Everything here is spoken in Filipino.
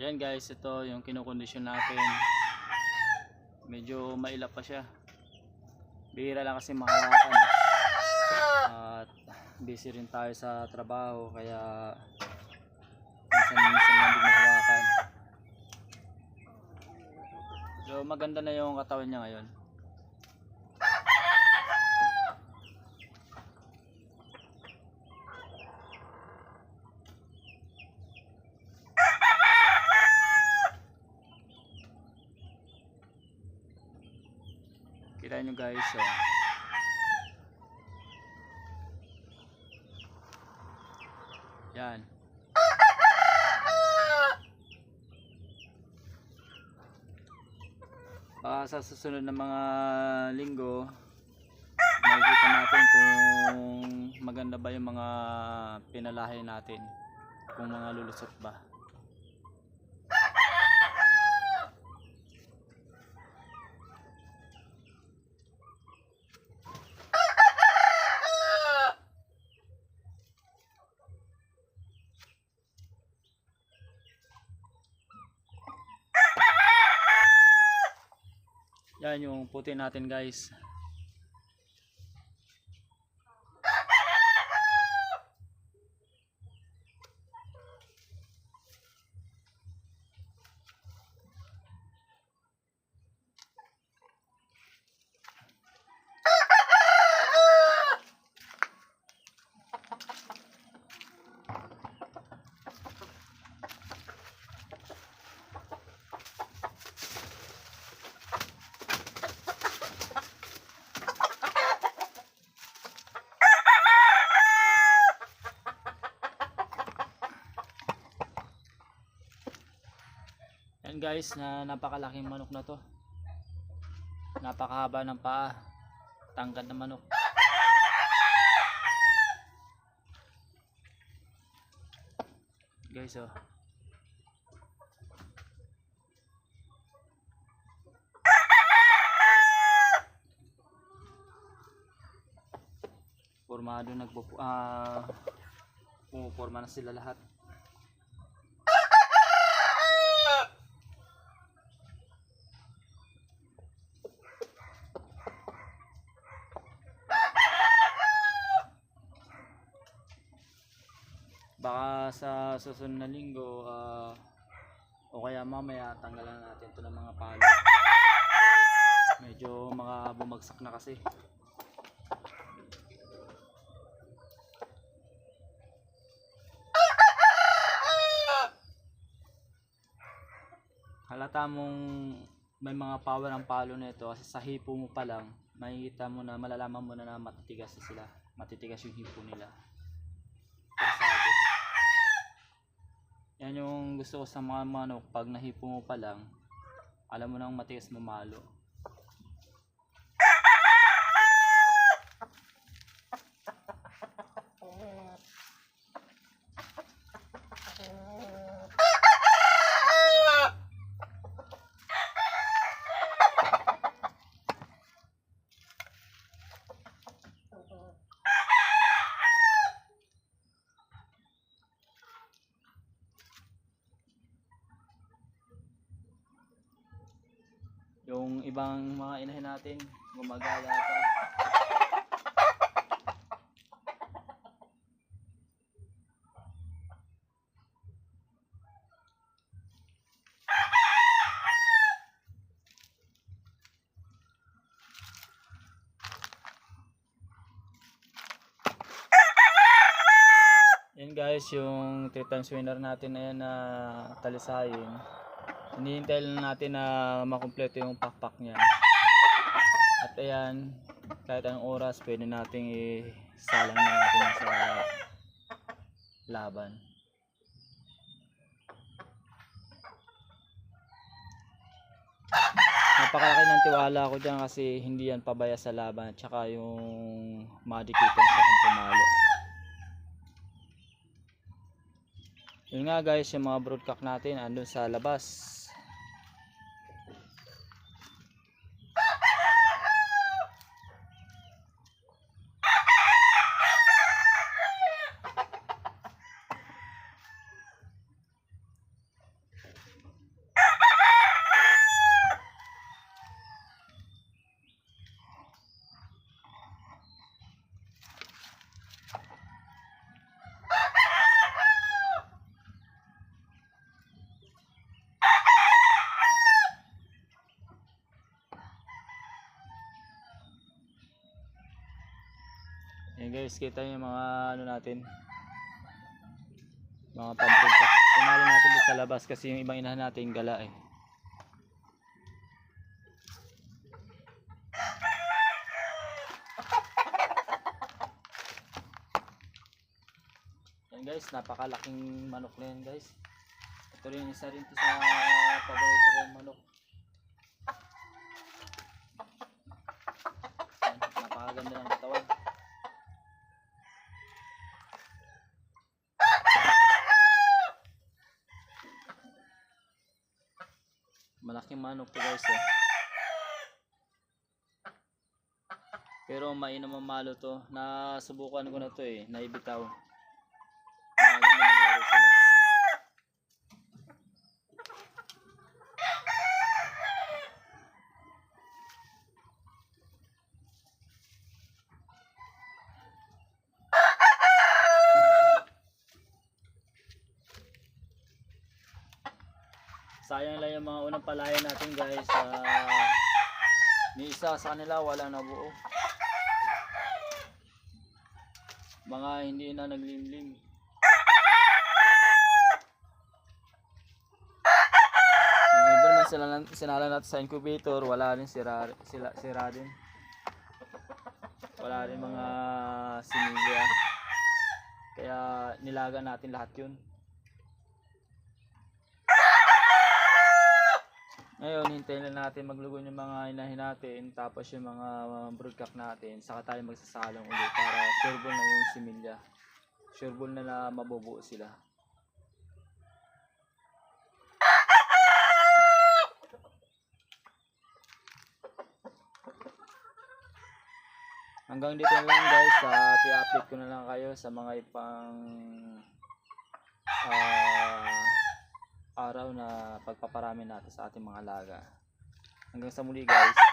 Yan guys, ito yung kinukondisyon natin. Medyo mailap pa siya. Bihira lang kasi makawakan. At busy rin tayo sa trabaho kaya minsan minsan lang din mahawakan. So maganda na yung katawan niya ngayon. Kita nyo guys, oh. Yan. Baka sa susunod na mga linggo, makikita natin kung maganda ba yung mga pinalahi natin. Kung mga lulusot ba. Yan yung puti natin guys. Guys, na napakalaking manok na to. Napakahaba ng paa. Tangkad na manok. Guys, oh. Formado nagpo ah pumuporma na sila lahat. Baka sa susunod na linggo ah, o kaya mamaya tanggalan natin to ng mga palo. Medyo mga bumagsak na kasi. Halata mong may mga power ang palo nito kasi sa hipo mo pa lang makikita mo na malalaman mo na na matitigas na sila matitigas yung hipo nila Yan yung gusto ko sa mga manok. Pag nahipo mo pa lang alam mo nang matigas mamalo yung ibang mga inahin natin gumagala pa Yan guys, yung 3 times winner natin na yan na talisayin. Hinihintay lang natin na makumpleto yung pakpak niya. At ayan, kahit anong oras pwede nating isalang na natin sa laban. Napakalaki ng tiwala ko dyan kasi hindi yan pabaya sa laban at saka yung madikitan sa kung pumalo. Yun nga guys, yung mga broodcock natin andun sa labas. Ayan guys, kita yung mga ano natin. Mga pabrika. Tinalo natin doon sa labas kasi yung ibang inahan natin gala eh. Guys, napakalaking manok na yan guys. Ito rin isa rin to sa paborito kong manok. Yan, napakaganda ng katawan. Malaking manok to guys eh. Pero mainam ang malo to. Nasubukan ko na to eh. Naibitaw. Sayang lang yung mga unang palaya natin guys. Ah, may isa sa kanila walang nabuo. Mga hindi na naglimlim. Iba naman sila, sinala natin sa incubator, wala rin sira, sila, sira din. Wala rin mga similya. Kaya nilaga natin lahat yun. Ngayon, hintayin lang natin maglugon yung mga inahin natin, tapos yung mga uh, broodcock natin, saka tayo magsasalong ulit para sureball na yung similya. Sureball na na mabubuo sila. Hanggang dito na lang guys, uh, i-update ko na lang kayo sa mga ipang ah araw na pagpaparami natin sa ating mga alaga. Hanggang sa muli guys.